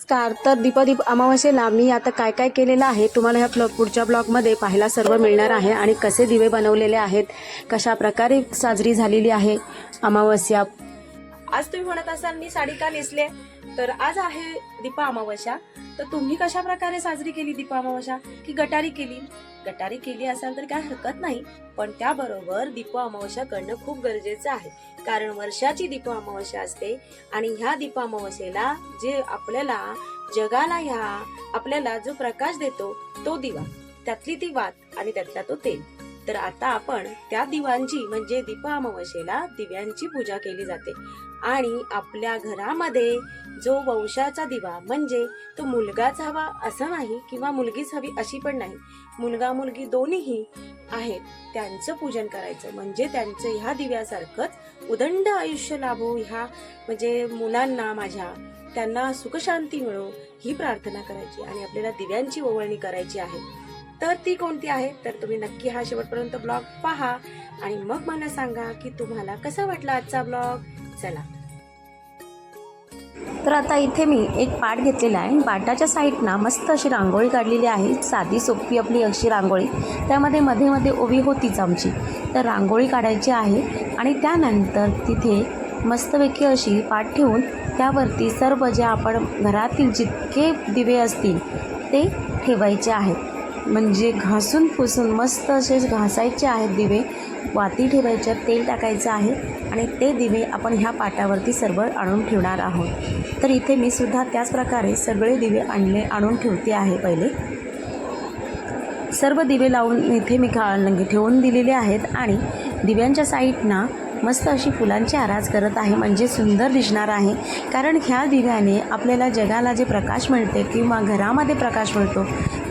नमस्कार. तर दीपादीप अमावस्येला मी आता काय काय केलेलं आहे तुम्हाला ह्या ब्लॉग पुढच्या ब्लॉगमध्ये पाहायला सर्व मिळणार आहे. आणि कसे दिवे बनवलेले आहेत कशा प्रकारे साजरी झालेली आहे अमावस्या. आज तुम्ही म्हणत असाल मी साडी का नेसले? तर आज आहे दीपा अमावस्या. तर तुम्ही कशा प्रकारे साजरी केली दीपा अमावस्या? की गटारी केली? गटारी केली असाल तर काय हरकत नाही. पण त्याबरोबर दीप अमावस्या करणं खूप गरजेचं आहे. कारण वर्षाची दीप अमावस्या असते आणि ह्या दीप अमावस्येला जे आपल्याला जगाला ह्या आपल्याला जो प्रकाश देतो तो दिवा. त्यातली ती वात आणि त्यातला तो तेल. तर आता आपण त्या दिवांची म्हणजे दीपा अमावस्येला दिव्यांची पूजा केली जाते. आणि आपल्या घरामध्ये जो वंशाचा दिवा म्हणजे तो मुलगाच हवा असं नाही किंवा मुलगीच हवी अशी पण नाही. मुलगा मुलगी दोन्हीही आहेत. त्यांचं पूजन करायचं. म्हणजे त्यांचं ह्या दिव्यासारखंच उदंड आयुष्य लाभो. ह्या म्हणजे मुलांना माझ्या त्यांना सुखशांती मिळो ही प्रार्थना करायची. आणि आपल्याला दिव्यांची ओवळणी करायची आहे. तर ती कोणती आहे? तर तुम्ही नक्की हा शेवटपर्यंत ब्लॉग पहा आणि मग मला सांगा की तुम्हाला कसा वाटला आजचा ब्लॉग? चला. तर आता इथे मी एक पाट घेतलेला आहे. पाटाच्या साईडना मस्त अशी रांगोळी काढलेली आहे. साधी सोपी आपली अशी रांगोळी. त्यामध्ये मध्ये मध्ये ओवी होतीच आमची. तर रांगोळी काढायची आहे आणि त्यानंतर तिथे मस्तपैकी अशी पाट ठेवून त्यावरती सर्व जे आपण घरातील जितके दिवे असतील ते ठेवायचे आहेत. म्हणजे घासून पुसून मस्त असे घासायचे आहेत दिवे. वाती ठेवायच्या तेल टाकायचं आहे आणि ते दिवे आपण ह्या पाटावरती सर्व आणून ठेवणार आहोत. तर इथे मी सुद्धा त्याच प्रकारे सगळे दिवे आणले आणून ठेवते आहे पहिले. सर्व दिवे लावून इथे मी का ठेवून दिलेले आहेत आणि दिव्यांच्या साईडना मस्त अशी फुलांची आराज करत आहे म्हणजे सुंदर दिसणार आहे. कारण ह्या दिव्याने आपल्याला जगाला जे प्रकाश मिळते किंवा घरामध्ये प्रकाश मिळतो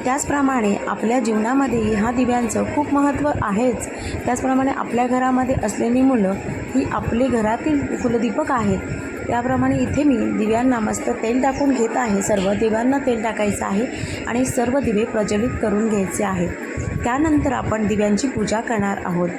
त्याचप्रमाणे आपल्या जीवनामध्ये ह्या दिव्यांचं खूप महत्त्व आहेच. त्याचप्रमाणे आपल्या घरामध्ये असलेली मुलं ही आपले घरातील फुलदीपक आहेत. त्याप्रमाणे इथे मी दिव्यांना मस्त तेल टाकून घेत आहे सर्व दिव्यांना तेल टाकायचं आहे आणि सर्व दिवे प्रज्वलित करून घ्यायचे आहेत. त्यानंतर आपण दिव्यांची पूजा करणार आहोत.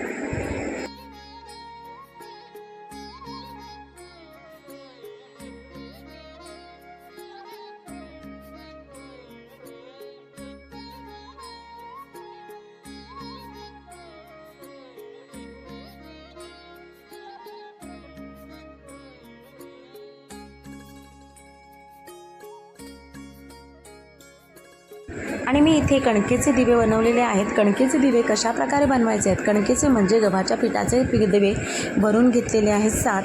आणि मी इथे कणकेचे दिवे बनवलेले आहेत. कणकेचे दिवे कशा प्रकारे बनवायचे आहेत? कणकेचे म्हणजे गव्हाच्या पिठाचे दिवे भरून घेतलेले आहेत. सात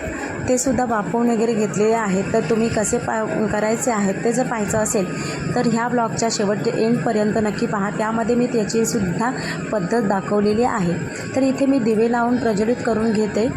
ते सुद्धा वाफवून वगैरे घेतलेले आहेत. तर तुम्ही कसे पा करायचे आहेत ते जर पाहायचं असेल तर ह्या ब्लॉगच्या शेवट एंडपर्यंत नक्की पहा. त्यामध्ये मी त्याची सुद्धा पद्धत दाखवलेली आहे. तर इथे मी दिवे लावून प्रज्वलित करून घेते.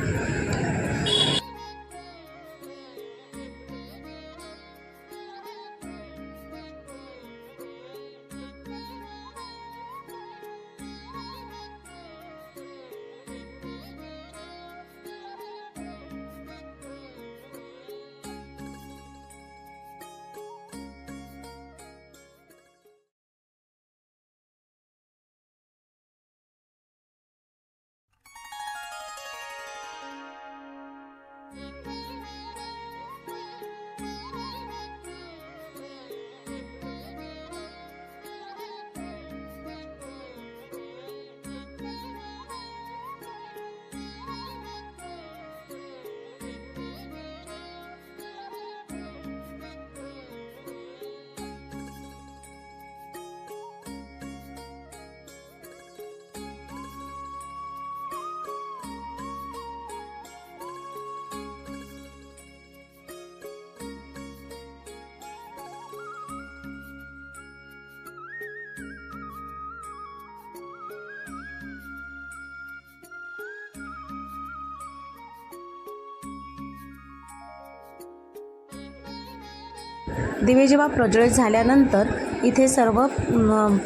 दिवे जेव्हा प्रज्वलित झाल्यानंतर इथे सर्व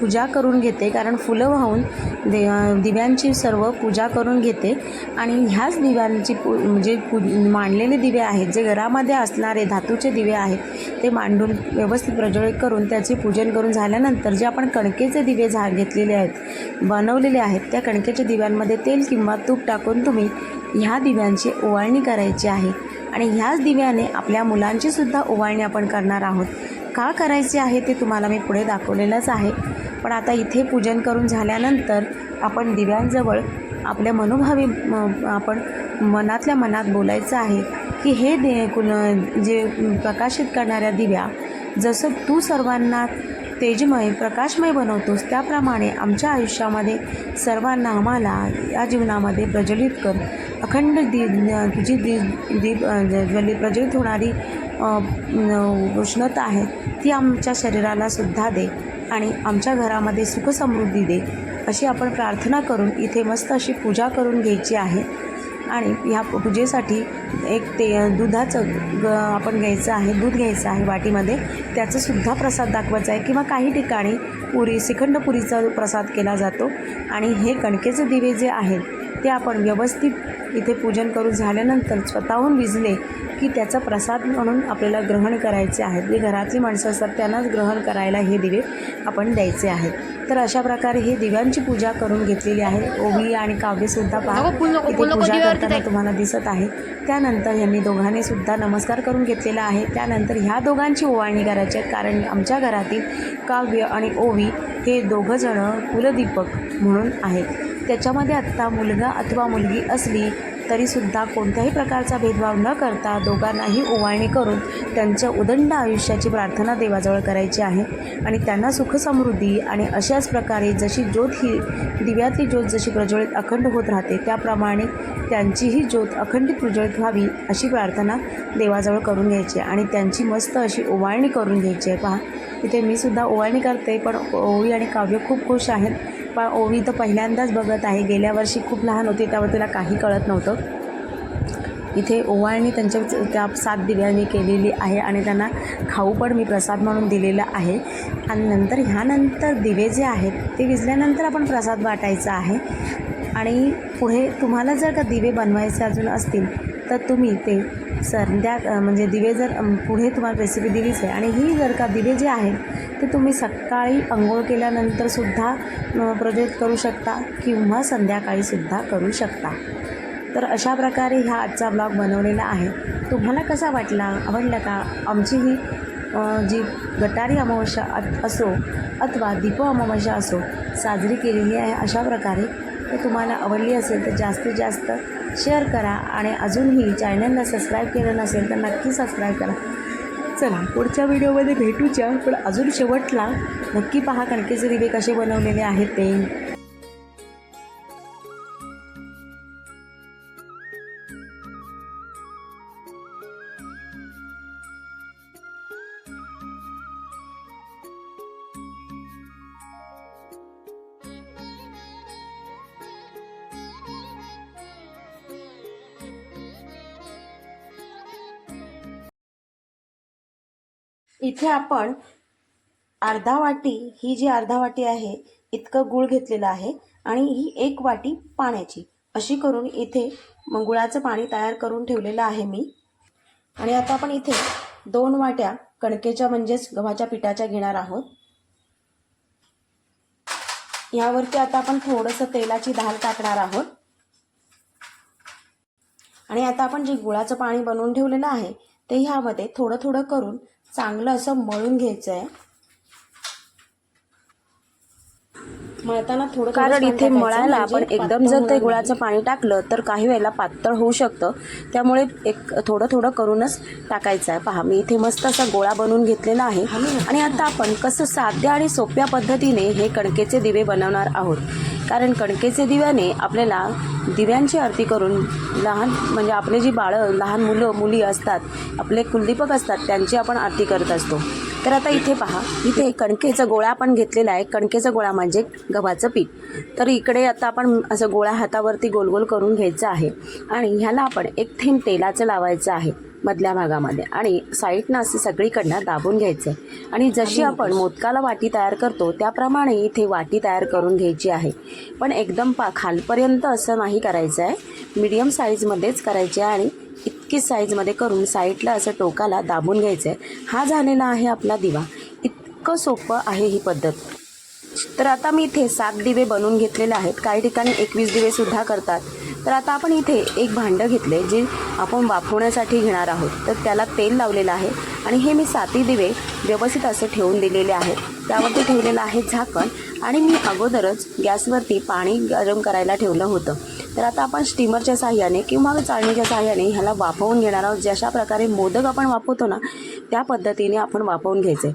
पूजा करून घेते कारण फुलं वाहून दे दिव्यांची सर्व पूजा करून घेते. आणि ह्याच दिव्यांची पू म्हणजे पू मांडलेले दिवे आहेत जे घरामध्ये असणारे धातूचे दिवे आहेत ते मांडून व्यवस्थित प्रज्वलित करून त्याचे पूजन करून झाल्यानंतर जे आपण कणकेचे दिवे झा घेतलेले आहेत बनवलेले आहेत त्या कणकेच्या दिव्यांमध्ये तेल किंवा तूप टाकून तुम्ही ह्या दिव्यांची ओवाळणी करायची आहे. आणि ह्याच दिव्याने आपल्या मुलांची सुद्धा ओवाळणी आपण करणार आहोत. का करायचे आहे ते तुम्हाला मी पुढे दाखवलेलंच आहे. पण आता इथे पूजन करून झाल्यानंतर आपण दिव्यांजवळ आपल्या मनोभावी आपण मनातल्या मनात बोलायचं आहे की हे दे कुल जे प्रकाशित करणाऱ्या दिव्या जसं तू सर्वांना तेजमय प्रकाशमय बनवतोस त्याप्रमाणे आमच्या आयुष्यामध्ये सर्वांना आम्हाला या जीवनामध्ये प्रज्वलित कर. अखंड दी जी दि दीप ज्वलित प्रज्वलित होणारी उष्णता आहे ती आमच्या शरीराला सुद्धा दे आणि आमच्या घरामध्ये सुखसमृद्धी दे. अशी आपण प्रार्थना करून इथे मस्त अशी पूजा करून घ्यायची आहे. आणि ह्या पूजेसाठी एक ते दुधाचं ग आपण घ्यायचं आहे दूध घ्यायचं आहे वाटीमध्ये. त्याचंसुद्धा प्रसाद दाखवायचा आहे किंवा काही ठिकाणी पुरी श्रीखंड पुरीचा प्रसाद केला जातो. आणि हे कणकेचे दिवे जे आहेत ते आपण व्यवस्थित इथे पूजन करून झाल्यानंतर स्वतःहून विजले की त्याचा प्रसाद म्हणून आपल्याला ग्रहण करायचे आहेत. जे घरातली माणसं असतात त्यांनाच ग्रहण करायला हे दिवे आपण द्यायचे आहेत. तर अशा प्रकारे हे दिव्यांची पूजा करून घेतलेली आहे. ओवी आणि काव्यसुद्धा पहा. इथे पूजा करताना. तुम्हाला दिसत आहे. त्यानंतर यांनी दोघांनी सुद्धा नमस्कार करून घेतलेला आहे. त्यानंतर ह्या दोघांची ओवाळणी करायची आहे कारण आमच्या घरातील काव्य आणि ओवी हे दोघंजणं कुलदीपक म्हणून आहेत. त्याच्यामध्ये आत्ता मुलगा अथवा मुलगी असली तरीसुद्धा कोणत्याही प्रकारचा भेदभाव न करता दोघांनाही ओवाळणी करून त्यांच्या उदंड आयुष्याची प्रार्थना देवाजवळ करायची आहे. आणि त्यांना सुखसमृद्धी आणि अशाच प्रकारे जशी ज्योत ही दिव्यातली ज्योत जशी प्रज्वलित अखंड होत राहते त्याप्रमाणे त्यांचीही ज्योत अखंडित प्रज्वलित व्हावी अशी प्रार्थना देवाजवळ करून घ्यायची आहे. आणि त्यांची मस्त अशी ओवाळणी करून घ्यायची आहे. पहा इथे मी सुद्धा ओवाळणी करते पण ओवी आणि काव्य खूप खुश आहेत. पा ओवी तर पहिल्यांदाच बघत आहे. गेल्या वर्षी खूप लहान होती त्यामुळे तिला काही कळत नव्हतं. इथे ओवाळणी त्यांच्या त्या सात दिव्यांनी केलेली आहे आणि त्यांना खाऊ पण मी प्रसाद म्हणून दिलेला आहे. आणि नंतर ह्यानंतर दिवे जे आहेत ते विजल्यानंतर आपण प्रसाद वाटायचा आहे. आणि पुढे तुम्हाला जर का दिवे बनवायचे अजून असतील तर तुम्ही ते संध्या म्हणजे दिवे जर पुढे तुम्हाला रेसिपी दिलीच आहे आणि ही जर का दिवे जे आहेत ते तुम्ही सकाळी अंघोळ केल्यानंतरसुद्धा प्रज्वलित करू शकता किंवा संध्याकाळीसुद्धा करू शकता. तर अशा प्रकारे हा आजचा ब्लॉग बनवलेला आहे. तुम्हाला कसा वाटला आवडला का? आमची ही जी गटारी अमावस्या अ- असो अथवा दीप अमावस्या असो साजरी केलेली आहे अशा प्रकारे. तर तुम्हाला आवडली असेल तर जास्तीत जास्त शेअर करा आणि अजूनही चॅनलला सबस्क्राईब केलं नसेल तर नक्की सबस्क्राईब करा. चला पुढच्या व्हिडिओमध्ये भेटूच्या पण अजून शेवटला नक्की पहा कणकेचे दिवे कसे बनवलेले आहेत ते. इथे आपण अर्धा वाटी ही जी अर्धा वाटी आहे इतकं गूळ घेतलेलं आहे आणि ही एक वाटी पाण्याची. अशी करून इथे गुळाचं पाणी तयार करून ठेवलेलं आहे मी. आणि आता आपण इथे दोन वाट्या कणकेच्या म्हणजेच गव्हाच्या पिठाच्या घेणार आहोत. यावरती आता आपण थोडंसं तेलाची धार टाकणार आहोत. आणि आता आपण जे गुळाचं पाणी बनवून ठेवलेलं आहे ते ह्यामध्ये थोडं थोडं करून चांगलं असं मळून घ्यायचं आहे मळताना थोडं कारण इथे मळायला आपण एकदम जर ते गुळाचं पाणी टाकलं तर काही वेळेला पातळ होऊ शकतं. त्यामुळे एक थोडं थोडं करूनच टाकायचं आहे पहा मी इथे मस्त असा गोळा बनवून घेतलेला आहे. आणि आता आपण कसं साध्या आणि सोप्या पद्धतीने हे कणकेचे दिवे बनवणार आहोत. कारण कणकेचे दिव्याने आपल्याला दिव्यांची आरती करून लहान म्हणजे आपले जी बाळं लहान मुलं मुली असतात आपले कुलदीपक असतात त्यांची आपण आरती करत असतो. तर आता इथे पहा इथे कणकेचा गोळा आपण घेतलेला आहे. कणकेचा गोळा म्हणजे गव्हाचं पीठ. तर इकडे आता आपण असं गोळा हातावरती गोल गोल करून घ्यायचं आहे. आणि ह्याला आपण एक थेंब तेलाचं लावायचं आहे. मधल्या भागामध्ये. आणि साईडनं असं सगळीकडनं दाबून घ्यायचं. आहे आणि जशी आपण मोदकाला वाटी तयार करतो त्याप्रमाणे इथे वाटी तयार करून घ्यायची आहे. पण एकदम पा खालपर्यंत असं नाही करायचं आहे. मीडियम साईजमध्येच करायचे आहे आणि इतकी साईजमध्ये करून साईडला असं टोकाला दाबून घ्यायचं आहे. हा झालेला आहे आपला दिवा. इतकं सोपं आहे ही पद्धत. तर आता मी इथे सात दिवे बनवून घेतलेले आहेत. काही ठिकाणी एकवीस दिवे सुद्धा करतात. तर आता आपण इथे एक भांडं घेतले जे आपण वाफवण्यासाठी घेणार आहोत. तर त्याला तेल लावलेलं आहे आणि हे मी साती दिवे व्यवस्थित असे ठेवून दिलेले आहेत. त्यावरती ठेवलेलं आहे झाकण आणि मी अगोदरच गॅसवरती पाणी गरम करायला ठेवलं होतं. तर आता आपण स्टीमरच्या साह्याने किंवा चाळणीच्या साह्याने ह्याला वाफवून घेणार आहोत. जशा प्रकारे मोदक आपण वाफवतो ना त्या पद्धतीने आपण वाफवून घ्यायचे.